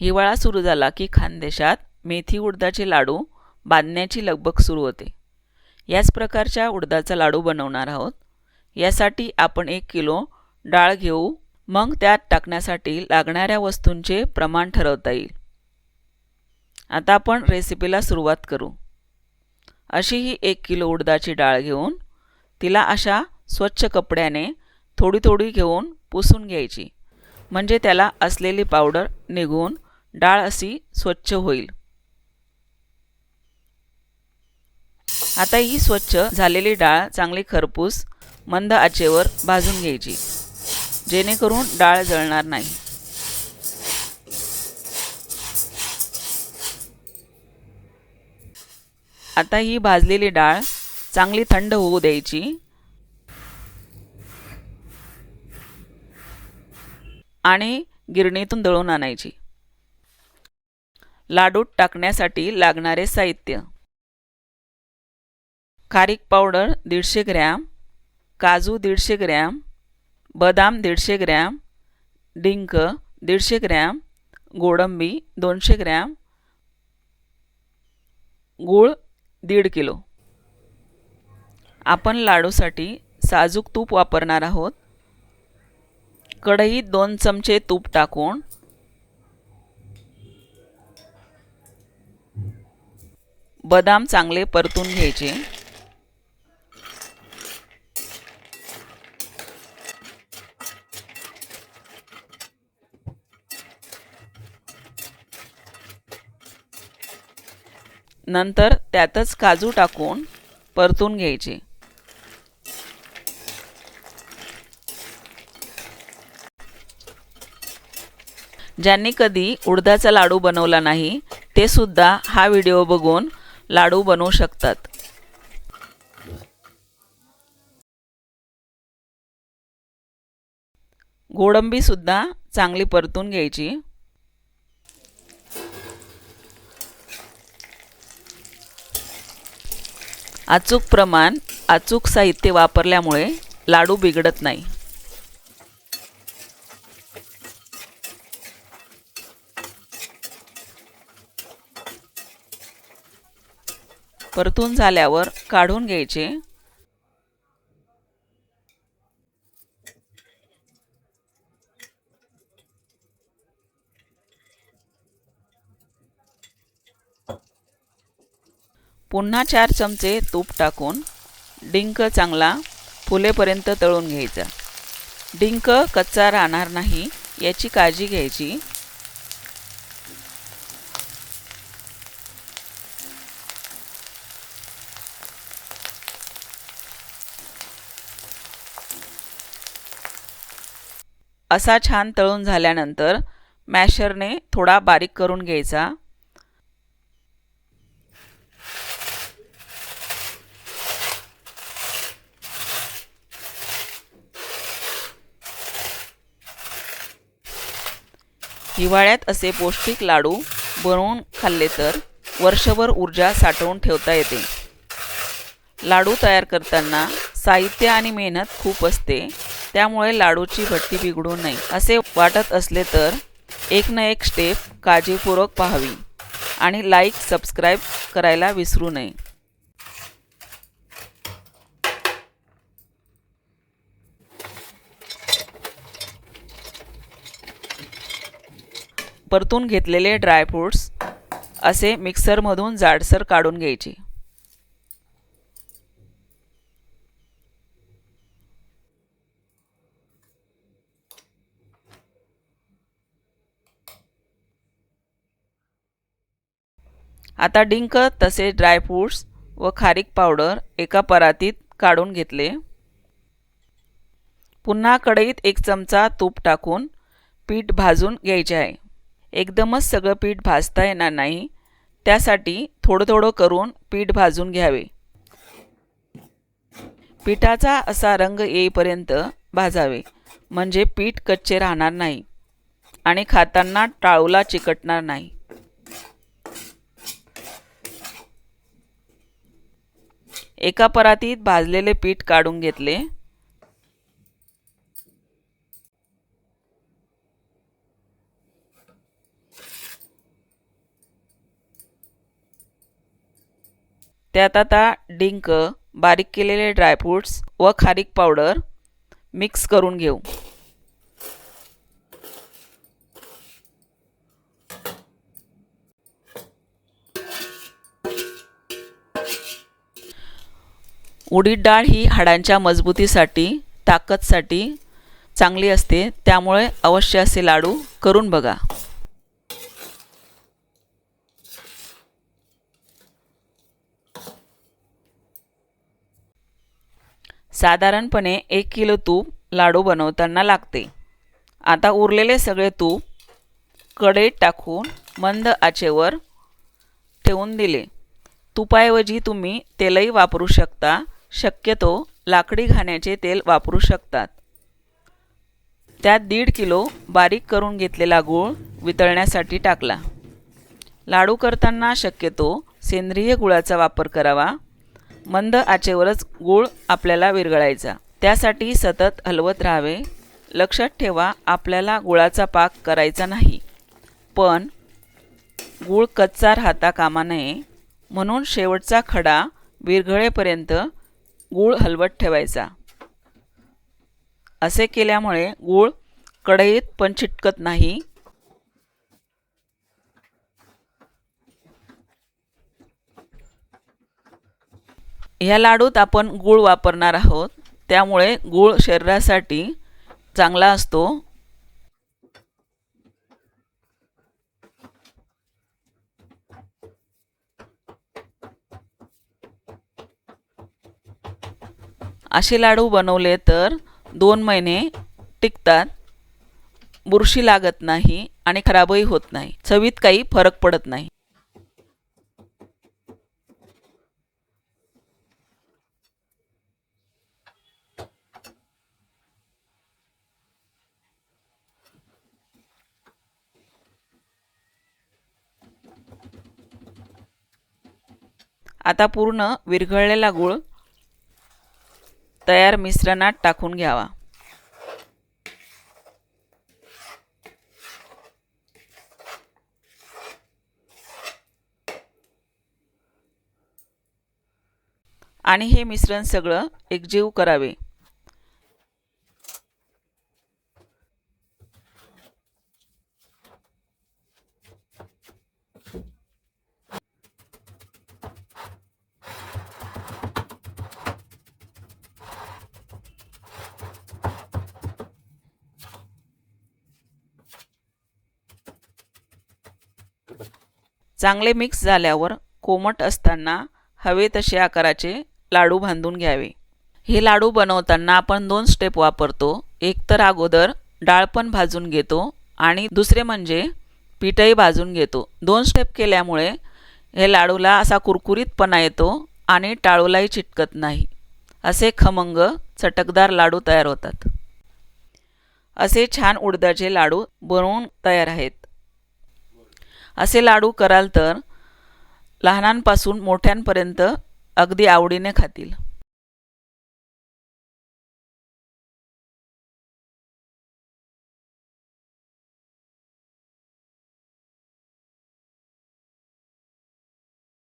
हिवाळा सुरू झाला की खानदेशात मेथी उडदाचे लाडू बांधण्याची लगबग सुरू होते. याच प्रकारच्या उडदाचा लाडू बनवणार आहोत. यासाठी आपण एक किलो डाळ घेऊ. मग त्यात टाकण्यासाठी लागणाऱ्या वस्तूंचे प्रमाण ठरवता येईल. आता आपण रेसिपीला सुरुवात करू. अशी ही एक किलो उडदाची डाळ घेऊन तिला अशा स्वच्छ कपड्याने थोडी थोडी घेऊन पुसून घ्यायची. म्हणजे त्याला असलेली पावडर निघून डाळ अशी स्वच्छ होईल. आता ही स्वच्छ झालेली डाळ चांगली खरपूस मंद आचेवर भाजून घ्यायची जेणेकरून डाळ जळणार नाही. आता ही भाजलेली डाळ चांगली थंड होऊ द्यायची. आणि गिरणीतून दळून आणायची. लाडूत टाकण्यासाठी लागणारे साहित्य. खारीक पावडर दीडशे ग्रॅम काजू दीडशे ग्रॅम बदाम दीडशे ग्रॅम डिंक दीडशे ग्रॅम गोडंबी दोनशे ग्रॅम गूळ दीड किलो. आपण लाडूसाठी साजूक तूप वापरणार आहोत. कढईत दोन चमचे तूप टाकून बदाम चांगले परतून घ्यायचे. नंतर त्यातच काजू टाकून परतून घ्यायचे. ज्यांनी कधी उडदाचा लाडू बनवला नाही ते सुद्धा हा व्हिडिओ बघून लाडू बनवू शकतात. गोडंबी सुद्धा चांगली परतून घ्यायची. अचूक प्रमाण अचूक साहित्य वापरल्यामुळे लाडू बिघडत नाही. परतून झाल्यावर काढून घ्यायचे. पुन्हा चार चमचे तूप टाकून डिंक चांगला फुलेपर्यंत तळून घ्यायचा. डिंक कच्चा राहणार नाही याची काळजी घ्यायची. असा छान तळून झाल्यानंतर मॅशरने थोडा बारीक करून घ्यायचा. हिवाळ्यात असे पौष्टिक लाडू बनवून खाल्ले तर वर्षभर ऊर्जा साठवून ठेवता येते. लाडू तयार करताना साहित्य आणि मेहनत खूप असते. त्यामुळे लाडूची भट्टी बिघडू नये असे वाटत असले तर एक ना एक स्टेप काळजीपूर्वक पाहावी आणि लाईक सबस्क्राईब करायला विसरू नये. परतून घेतलेले ड्रायफ्रूट्स असे मिक्सरमधून जाडसर काढून घ्यायचे. आता डिंक तसे ड्रायफ्रूट्स व खारीक पावडर एका परातीत काढून घेतले. पुन्हा कढईत एक चमचा तूप टाकून पीठ भाजून घ्यायचे आहे. एकदमच सगळं पीठ भाजता येणार नाही. त्यासाठी थोडं थोडं करून पीठ भाजून घ्यावे. पिठाचा असा रंग येईपर्यंत भाजावे म्हणजे पीठ कच्चे राहणार नाही आणि खाताना टाळूला चिकटणार नाही. एका परातीत भाजलेले पीठ काढून घेतले. त्यात आता डिंक बारीक केलेले ड्रायफ्रूट्स व खारीक पावडर मिक्स करून घेऊ. उडीद डाळ ही हाडांच्या मजबूतीसाठी ताकदसाठी चांगली असते त्यामुळे अवश्य असे लाडू करून बघा. साधारणपणे एक किलो तूप लाडू बनवताना लागते. आता उरलेले सगळे तूप कढईत टाकून मंद आचेवर ठेवून दिले. तुपाऐवजी तुम्ही तेलही वापरू शकता. शक्यतो लाकडी घाण्याचे तेल वापरू शकतात. त्यात दीड किलो बारीक करून घेतलेला गूळ वितळण्यासाठी टाकला. लाडू करताना शक्यतो सेंद्रिय गुळाचा वापर करावा. मंद आचेवरच गूळ आपल्याला विरघळायचा. त्यासाठी सतत हलवत राहावे. लक्षात ठेवा आपल्याला गुळाचा पाक करायचा नाही. पण गूळ कच्चा राहता कामा नये. म्हणून शेवटचा खडा विरघळेपर्यंत गूळ हलवत ठेवायचा. असे केल्यामुळे गूळ कढईत पण चिटकत नाही. ह्या लाडूत आपण गूळ वापरणार आहोत. त्यामुळे गूळ शरीरासाठी चांगला असतो. असे लाडू बनवले तर दोन महिने टिकतात बुरशी लागत नाही आणि खराबही होत नाही. चवीत काही फरक पडत नाही. आता पूर्ण विरघळलेला गूळ तयार मिश्रणात टाकून घ्यावा. आणि हे मिश्रण सगळं एकजीव करावे. चांगले मिक्स झाल्यावर कोमट असताना हवे तसे आकाराचे लाडू बांधून घ्यावे. हे लाडू बनवताना आपण दोन स्टेप वापरतो. एक तर अगोदर डाळ पण भाजून घेतो आणि दुसरे म्हणजे पीठही भाजून घेतो. दोन स्टेप केल्यामुळे हे लाडूला असा कुरकुरीतपणा येतो आणि टाळूलाही चिटकत नाही. असे खमंग चटकदार लाडू तयार होतात. असे छान उडदाचे लाडू बनवून तयार आहेत. असे लाडू कराल तर लहानांपासून मोठ्यांपर्यंत अगदी आवडीने खातील.